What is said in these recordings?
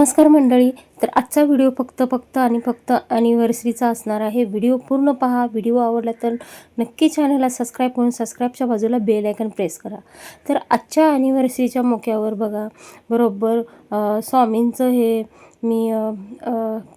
नमस्कार मंडळी. तर आजचा व्हिडिओ फक्त फक्त आणि फक्त ॲनिव्हर्सरीचा असणार आहे. व्हिडिओ पूर्ण पहा. व्हिडिओ आवडला तर नक्की चॅनलला सबस्क्राईब करून सबस्क्राईबच्या बाजूला बेल आयकन प्रेस करा. तर आजच्या ॲनिव्हर्सरीच्या मोक्यावर बघा. बरोबर स्वामींचं हे मी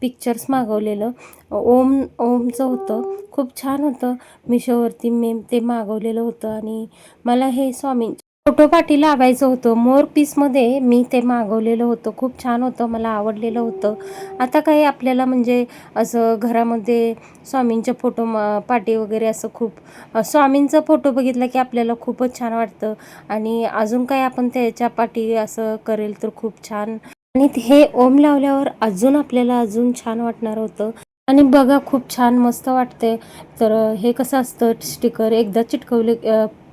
पिक्चर्स मागवलेलं. ओम ओमचं होतं. खूप छान होतं. मिशोवरती मी ते मागवलेलं होतं आणि मला हे स्वामी फोटोपाठी लावायचं होतं. मोर पीसमध्ये मी ते मागवलेलं होतं. खूप छान होतं. मला आवडलेलं होतं. आता काही आपल्याला म्हणजे असं घरामध्ये स्वामींच्या फोटो म पाटी वगैरे असं खूप स्वामींचा फोटो बघितला की आपल्याला खूपच छान वाटतं. आणि अजून काही आपण त्याच्या पाठी असं करेल तर खूप छान. आणि हे ओम लावल्यावर अजून आपल्याला अजून छान वाटणार होतं. आणि बघा खूप छान मस्त वाटते तर हे कसं असतं स्टिकर एकदा चिटकवले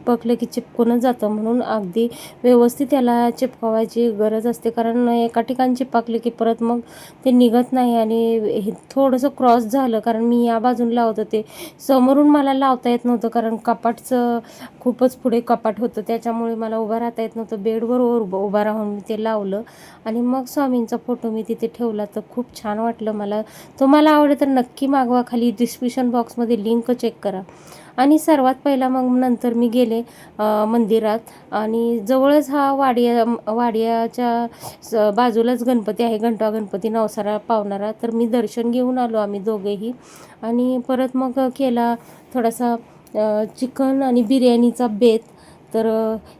पकलं की चिपकूनच जातं. म्हणून अगदी व्यवस्थित त्याला चिपकवायची गरज असते. कारण एका ठिकाणी चिपकले की परत मग ते निघत नाही आणि हे थोडंसं क्रॉस झालं. कारण मी या बाजून लावत होते समोरून मला लावता येत नव्हतं. कारण कपाटचं खूपच पुढे कपाट होतं. त्याच्यामुळे मला उभं राहता येत नव्हतं. बेडवर उभं उभा राहून मी ते लावलं. आणि मग स्वामींचा फोटो मी तिथे ठेवला. तर खूप छान वाटलं मला. तुम्हाला आवडेल तर नक्की मागवा. खाली डिस्क्रिप्शन बॉक्समध्ये लिंक चेक करा. आणि सर्वात पहिला मग नंतर मी गेले मंदिरात. आणि जवळच हा वाडिया वाडियाच्या स- बाजूलाच गणपती आहे घंटा गणपती नवसारा पावणारा. तर मी दर्शन घेऊन आलो आम्ही दोघेही. आणि परत मग केला थोडासा चिकन आणि बिर्याणीचा बेत. तर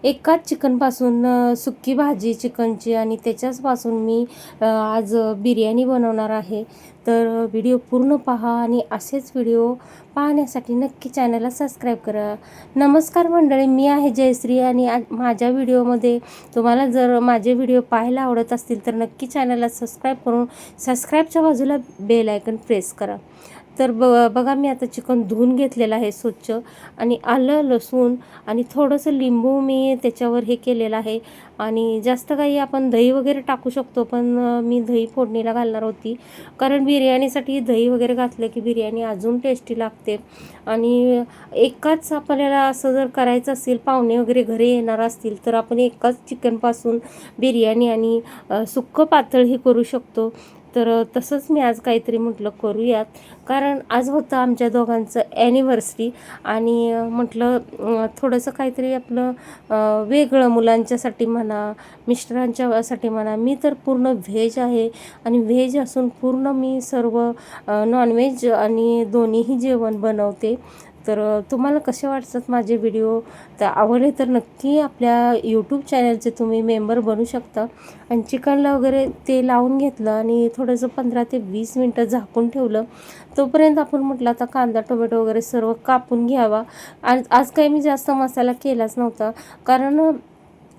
एकाच चिकनपासून सुक्की भाजी चिकनची आणि त्याच्याचपासून मी आज बिर्याणी बनवणार आहे. तर व्हिडिओ पूर्ण पहा आणि असेच व्हिडिओ पाहण्यासाठी नक्की चॅनलला सबस्क्राईब करा. नमस्कार मंडळी मी आहे जयश्री आणि आज माझ्या व्हिडिओमध्ये तुम्हाला जर माझे व्हिडिओ पाहायला आवडत असतील तर नक्की चॅनलला सबस्क्राईब करून सबस्क्राईबच्या बाजूला बेल आयकन प्रेस करा. तर ब बघा मी आता चिकन धुवून घेतलेलं आहे स्वच्छ आणि आलं लसूण आणि थोडंसं लिंबू मी त्याच्यावर हे केलेलं आहे. आणि जास्त काही आपण दही वगैरे टाकू शकतो पण मी दही फोडणीला घालणार होती. कारण बिर्याणीसाठी दही वगैरे घातलं की बिर्याणी अजून टेस्टी लागते. आणि एकाच आपल्याला असं जर करायचं असेल पाहुणे वगैरे घरी येणार असतील तर आपण एकाच चिकनपासून बिर्याणी आणि सुक्कं पातळ हे करू शकतो. तर तसंच मी आज काहीतरी म्हटलं करूयात. कारण आज होतं आमच्या दोघांचं ॲनिव्हर्सरी आणि म्हटलं थोडंसं काहीतरी आपलं वेगळं मुलांच्यासाठी म्हणा मिस्टरांच्यासाठी म्हणा मी तर पूर्ण व्हेज आहे आणि व्हेज असून पूर्ण मी सर्व नॉनव्हेज आणि दोन्हीही जेवण बनवते. तर तुम्हाला कसे वाटतात माझे व्हिडिओ? तर आवडले तर नक्की आपल्या यूट्यूब चॅनलचे तुम्ही मेंबर बनू शकता. आणि चिकनला वगैरे ते लावून घेतलं आणि थोडंसं पंधरा ते वीस मिनटं झाकून ठेवलं. तोपर्यंत आपण म्हटलं आता कांदा टोमॅटो वगैरे सर्व कापून घ्यावा. आज आज काही मी जास्त मसाला केलाच नव्हता. कारण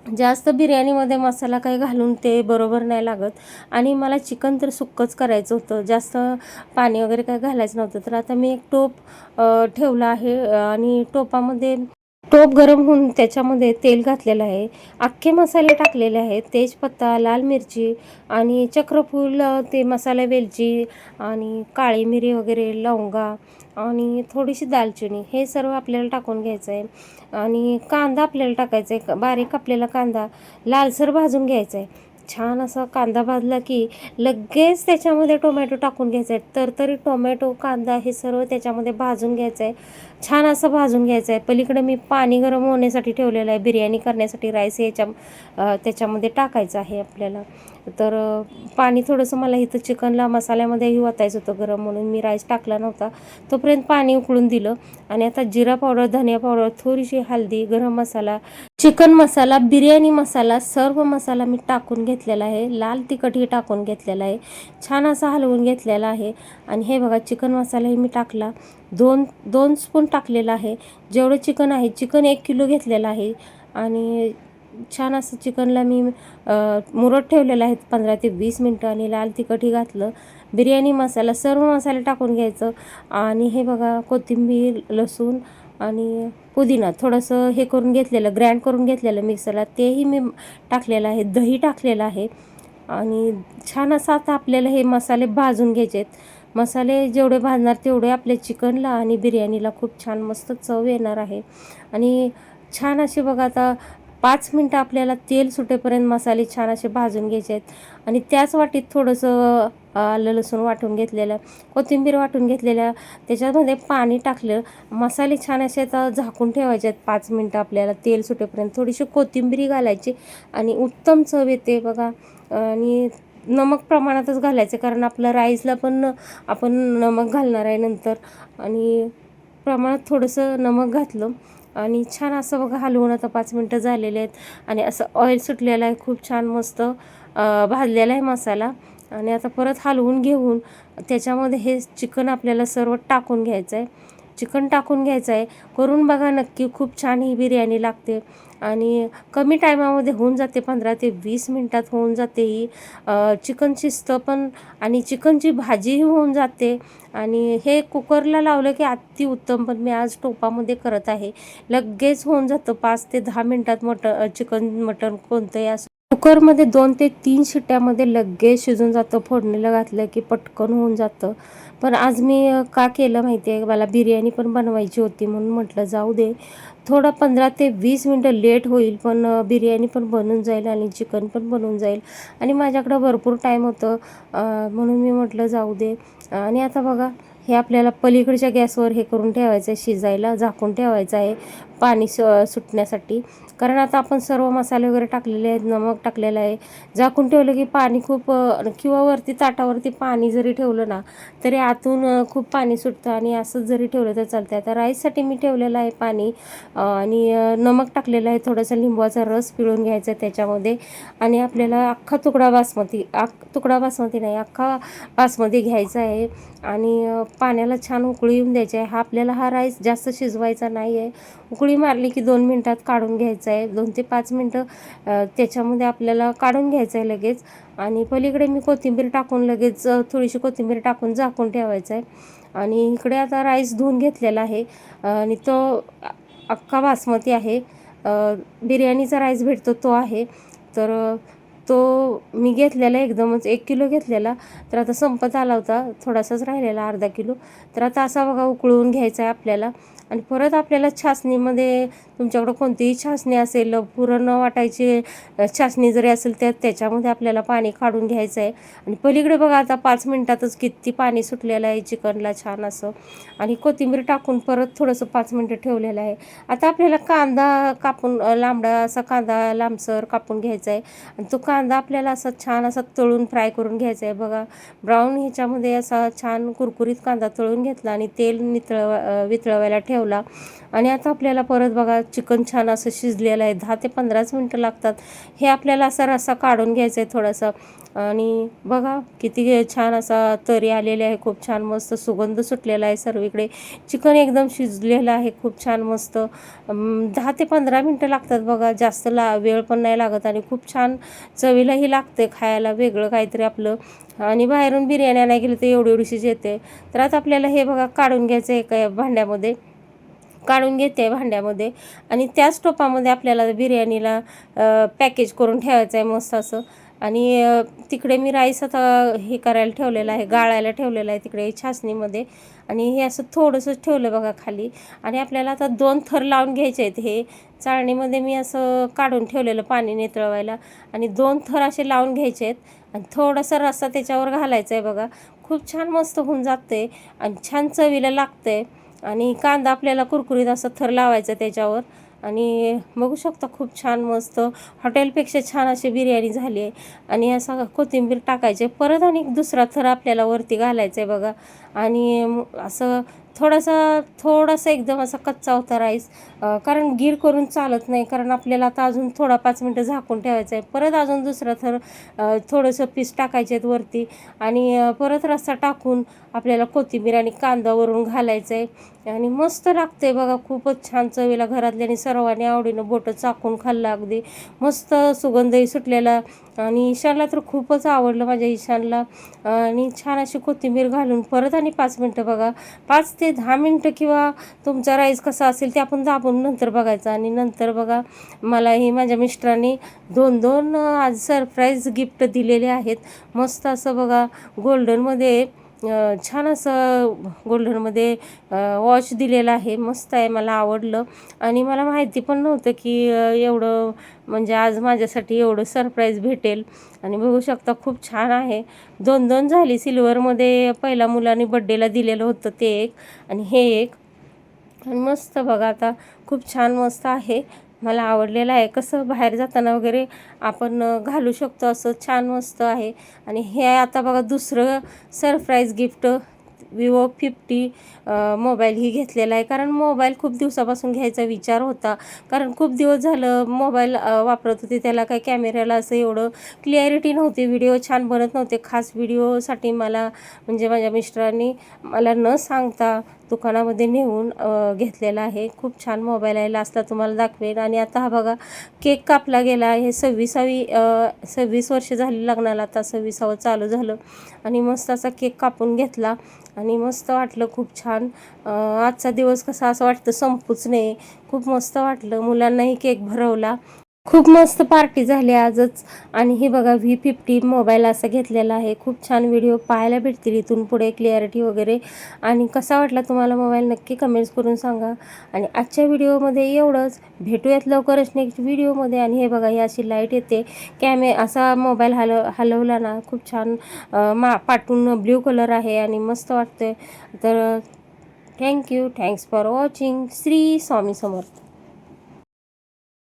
जास्त बिर्याणीमध्ये मसाला काही घालून ते बरोबर नाही लागत. आणि मला चिकन तर सुक्कंच करायचं होतं. जास्त पाणी वगैरे काही घालायचं नव्हतं. तर आता मी एक टोप ठेवला आहे. आणि टोपामध्ये टोप गरम होऊन त्याच्यामध्ये तेल घातलेलं आहे. अख्खे मसाले टाकलेले आहेत. तेजपत्ता लाल मिरची आणि चक्रफूल ते मसाला वेलची आणि काळी मिरी वगैरे लवंगा आणि थोडीशी दालचिनी हे सर्व आपल्याला टाकून घ्यायचं आहे आणि कांदा आपल्याला टाकायचा आहे बारीक कापलेला कांदा लालसर भाजून घ्यायचा आहे छान असा कांदा भाजला की लगेच त्याच्यामध्ये टोमॅटो टाकून घ्यायचा आहे तर तरी टोमॅटो कांदा हे सर्व त्याच्यामध्ये भाजून घ्यायचं आहे छान असं भाजून घ्यायचं आहे पलीकडे मी पाणी गरम होण्यासाठी ठेवलेलं आहे. बिर्याणी करण्यासाठी राईस याच्या त्याच्यामध्ये टाकायचं आहे आपल्याला. तर पाणी थोडंसं मला इथं चिकनला मसाल्यामध्येही वाचायचं होतं गरम म्हणून. मी राईस टाकला नव्हता. तोपर्यंत पाणी उकळून दिलं. आणि आता जिरा पावडर धनिया पावडर थोडीशी हळदी गरम मसाला चिकन मसाला बिर्याणी मसाला सर्व मसाला मी टाकून घेतलेला आहे. लाल तिखटही टाकून घेतलेला आहे. छान असा हलवून घेतलेला आहे. आणि हे बघा चिकन मसालाही मी टाकला. दोन दोन स्पून टाकलेला आहे. जेवढं चिकन आहे चिकन एक किलो घेतलेलं आहे. आणि छान असं चिकनला मी मुरत ठेवलेलं आहे पंधरा ते वीस मिनटं. आणि लाल तिखटही घातलं. बिर्याणी मसाला सर्व मसाले टाकून घ्यायचं. आणि हे बघा कोथिंबीर लसूण आणि पुदिना थोडंसं हे करून घेतलेलं ग्रँड करून घेतलेलं मिक्सरला तेही मी टाकलेलं आहे दही टाकलेलं आहे. आणि छान असं आता आपल्याला हे मसाले भाजून घ्यायचे आहेत. मसाले जेवढे भाजणार तेवढे आपल्या चिकनला आणि बिर्याणीला खूप छान मस्त चव येणार आहे. आणि छान असे बघा आता पाच मिनटं आपल्याला तेल सुटेपर्यंत मसाले छान असे भाजून घ्यायचे आहेत. आणि त्याच वाटीत थोडंसं आलं लसूण वाटून घेतलेलं कोथिंबीर वाटून घेतलेल्या त्याच्यामध्ये पाणी टाकलं मसाले छान असे आता झाकून ठेवायचे आहेत. पाच मिनटं आपल्याला तेल सुटेपर्यंत थोडीशी कोथिंबीरी घालायची आणि उत्तम चव येते बघा. आणि नमक प्रमाणातच घालायचं कारण आपलं राईसला पण आपण नमक घालणार आहे नंतर. आणि प्रमाणात थोडंसं नमक घातलं आणि छान असं बघा हलवून आता पाच मिनटं झालेले आहेत. आणि असं ऑइल सुटलेलं आहे खूप छान मस्त भाजलेला आहे मसाला. आणि आता परत हलवून घेऊन त्याच्यामध्ये हे चिकन आपल्याला सर्व टाकून घ्यायचं आहे चिकन टाकून घ्यायचं आहे. करून बघा नक्की खूप छान ही बिर्याणी लागते. आणि कमी टायमामध्ये होऊन जाते पंधरा ते वीस मिनटात होऊन जाते ही. चिकन शिजतं पण आणि चिकनची भाजीही होऊन जाते. आणि हे कुकरला लावलं की अति उत्तम पण मी आज टोपामध्ये करत आहे. लगेच होऊन जातं पाच ते दहा मिनटात मटन चिकन मटन कोणतंही असं कुकरमध्ये दोन ते तीन शिट्ट्यामध्ये लगेच शिजून जातं. फोडणीला घातलं की पटकन होऊन जातं. पण आज मी का केलं माहिती आहे मला बिर्याणी पण बनवायची होती म्हणून म्हटलं जाऊ दे. थोडं पंधरा ते वीस मिनटं लेट होईल पण बिर्याणी पण बनून जाईल आणि चिकन पण बनून जाईल. आणि माझ्याकडं भरपूर टाईम होतं. म्हणून मी म्हटलं जाऊ दे. आणि आता बघा हे आपल्याला पलीकडच्या गॅसवर हे करून ठेवायचं आहे शिजायला झाकून ठेवायचं आहे पाणी सु सुटण्यासाठी. कारण आता आपण सर्व मसाले वगैरे टाकलेले आहेत नमक टाकलेलं आहे. झाकून ठेवलं की पाणी खूप किंवा वरती ताटावरती पाणी जरी ठेवलं ना तरी आतून खूप पाणी सुटतं आणि असंच जरी ठेवलं तर चालतं आता राईससाठी मी ठेवलेलं आहे पाणी आणि नमक टाकलेलं आहे. थोडासा लिंबाचा रस पिळून घ्यायचा आहे त्याच्यामध्ये आणि आपल्याला अख्खा तुकडा बासमती अख तुकडा बासमती नाही अख्खा बासमती घ्यायचा आहे. आणि पाण्याला छान उकळी येऊन द्यायची आहे. हा आपल्याला हा राईस जास्त शिजवायचा नाही आहे उकळी मारली की दोन मिनटात काढून घ्यायचा आहे. दोन ते पाच मिनटं त्याच्यामध्ये आपल्याला काढून घ्यायचं आहे लगेच. आणि पलीकडे मी कोथिंबीर टाकून लगेच थोडीशी कोथिंबीर टाकून झाकून ठेवायचं आहे. आणि इकडे आता राईस धुवून घेतलेला आहे. आणि तो अख्खा बासमती आहे. बिर्याणीचा राईस भेटतो तो आहे. तर तो मी घेतलेला एकदमच एक किलो घेतलेला. तर आता संपत आला होता थोडासाच राहिलेला अर्धा किलो. तर आता असा बघा उकळून घ्यायचा आहे आपल्याला. आणि परत आपल्याला छासणीमध्ये तुमच्याकडं कोणतीही छासणी असेल पुरण वाटायची छासणी जरी असेल तर त्याच्यामध्ये आपल्याला पाणी काढून घ्यायचं आहे. आणि पलीकडे बघा आता पाच मिनटातच किती पाणी सुटलेलं आहे चिकनला छान असं. आणि कोथिंबीर टाकून परत थोडंसं पाच मिनटं ठेवलेलं आहे. आता आपल्याला कांदा कापून लांबडा असा कांदा लांबसर कापून घ्यायचा आहे. आणि तो कांदा आपल्याला असा छान असा तळून फ्राय करून घ्यायचा आहे. बघा ब्राऊन ह्याच्यामध्ये असा छान कुरकुरीत कांदा तळून घेतला आणि तेल नितळवा वितळवायला ठेवला. आणि आता आपल्याला परत बघा चिकन छान असं शिजलेलं आहे. दहा ते पंधराच मिनटं लागतात. हे आपल्याला असा रस्सा काढून घ्यायचा आहे थोडासा. आणि बघा किती छान असा तरी आलेले आहे. खूप छान मस्त सुगंध सुटलेला आहे सर्वीकडे. चिकन एकदम शिजलेलं आहे. खूप छान मस्त. दहा ते पंधरा मिनटं लागतात बघा. जास्त ला वेळ पण नाही लागत आणि खूप छान चवीलाही लागते खायला. वेगळं काहीतरी आपलं. आणि बाहेरून बिर्याणी नाही गेलं तर एवढी एवढीशीच येते. तर आता आपल्याला हे बघा काढून घ्यायचं आहे एका भांड्यामध्ये. काढून घेते भांड्यामध्ये. आणि त्याच टोपामध्ये आपल्याला बिर्याणीला पॅकेज करून ठेवायचं आहे मस्त असं. आणि तिकडे मी राईस आता हे करायला ठेवलेलं आहे गाळायला ठेवलेलं आहे तिकडे छासणीमध्ये. आणि हे असं थोडंसं ठेवलं बघा खाली. आणि आपल्याला आता दोन थर लावून घ्यायचे आहेत हे. चाळणीमध्ये मी असं काढून ठेवलेलं पाणी नेतळवायला. आणि दोन थर असे लावून घ्यायचे आहेत. आणि थोडासा रस्सा त्याच्यावर घालायचा आहे बघा. खूप छान मस्त होऊन जाते आणि छान चवीला लागते आणि कांदा आपल्याला कुरकुरीत असं थर लावायचं त्याच्यावर. आणि बघू शकता खूप छान मस्त हॉटेलपेक्षा छान अशी बिर्याणी झाली आहे. आणि असा कोथिंबीर टाकायचे. परत आणि दुसरा थर आपल्याला वरती घालायचा आहे बघा. आणि असं थोडासा थोडासा एकदम असा कच्चा होता राईस. कारण गीर करून चालत नाही कारण आपल्याला आता अजून थोडा पाच मिनटं झाकून ठेवायचं आहे. परत अजून दुसरा थर थोडंसं पीस टाकायचे आहेत वरती. आणि परत रस्सा टाकून आपल्याला कोथिंबीर आणि कांदा वरून घालायचं आहे. आणि मस्त लागते बघा खूपच छान चवीला घरातल्यानी सर्वांनी आवडीनं बोटं चाकून खाल्लं अगदी. मस्त सुगंधही सुटलेला. आणि ईशानला तर खूपच आवडलं माझ्या ईशानला. आणि छान अशी कोथिंबीर घालून परत आणि पाच मिनटं बघा. पाच ते दहा मिनटं किंवा तुमचा राईस कसा असेल ते आपण दाबून नंतर बघायचं. आणि नंतर बघा मलाही माझ्या मिस्टरांनी दोन दोन आज सरप्राईज गिफ्ट दिलेले आहेत. मस्त असं बघा गोल्डनमध्ये छान असं गोल्डनमध्ये वॉच दिलेलं आहे. मस्त आहे मला आवडलं. आणि मला माहिती पण नव्हतं की एवढं म्हणजे आज माझ्यासाठी एवढं सरप्राईज भेटेल. आणि बघू शकता खूप छान आहे. दोन दोन झाली सिल्वरमध्ये. पहिल्या मुलाने बड्डेला दिलेलं होतं ते एक. आणि हे एक. आणि मस्त बघा आता खूप छान मस्त आहे. मला आवडलेलं आहे. कसं बाहेर जाताना वगैरे आपण घालू शकतो. असं छान मस्त आहे. आणि हे आता बघा दुसरं surprise gift Vivo fifty mobile ही घेतलेला आहे. कारण मोबाईल खूप दिवसापासून घ्यायचा विचार होता. कारण खूप दिवस झालं मोबाईल वापरत होते. त्याला काय कॅमेऱ्याला असं एवढं क्लिअरिटी नव्हती. व्हिडिओ छान बनत नव्हते. खास व्हिडिओसाठी मला म्हणजे माझ्या मिस्टरांनी मला न सांगता दुकानामध्ये नेऊन घेतलेला आहे. खूप छान मोबाईल आहे लास्टला तुम्हाला दाखवेन. आणि आता हा बघा केक कापला गेला आहे. सव्वीसावी सव्वीस वर्ष झाली लग्नाला. आता सव्वीसावं चालू झालं. आणि मस्त असा केक कापून घेतला. आणि मस्त वाटलं खूप छान. आजचा दिवस कसा असं वाटतं? संपूच नये खूप मस्त वाटलं. मुलांनाही केक भरवला. खूप मस्त पार्टी झाली आजच. आणि हे बघा व्ही फिफ्टी मोबाईल असा घेतलेला आहे. खूप छान व्हिडिओ पाहायला भेटतील इथून पुढे क्लिअरिटी वगैरे. आणि कसा वाटला तुम्हाला मोबाईल नक्की कमेंट्स करून सांगा. आणि आजच्या व्हिडिओमध्ये एवढंच. भेटूयात लवकरच नेक्स्ट व्हिडिओमध्ये आणि हे बघा ही अशी लाइट येते. कॅमे असा मोबाईल हलव हलवला ना खूप छान मा पाठून ब्ल्यू कलर आहे आणि मस्त वाटतं तर thank you thanks for watching Shri Swami Samarth.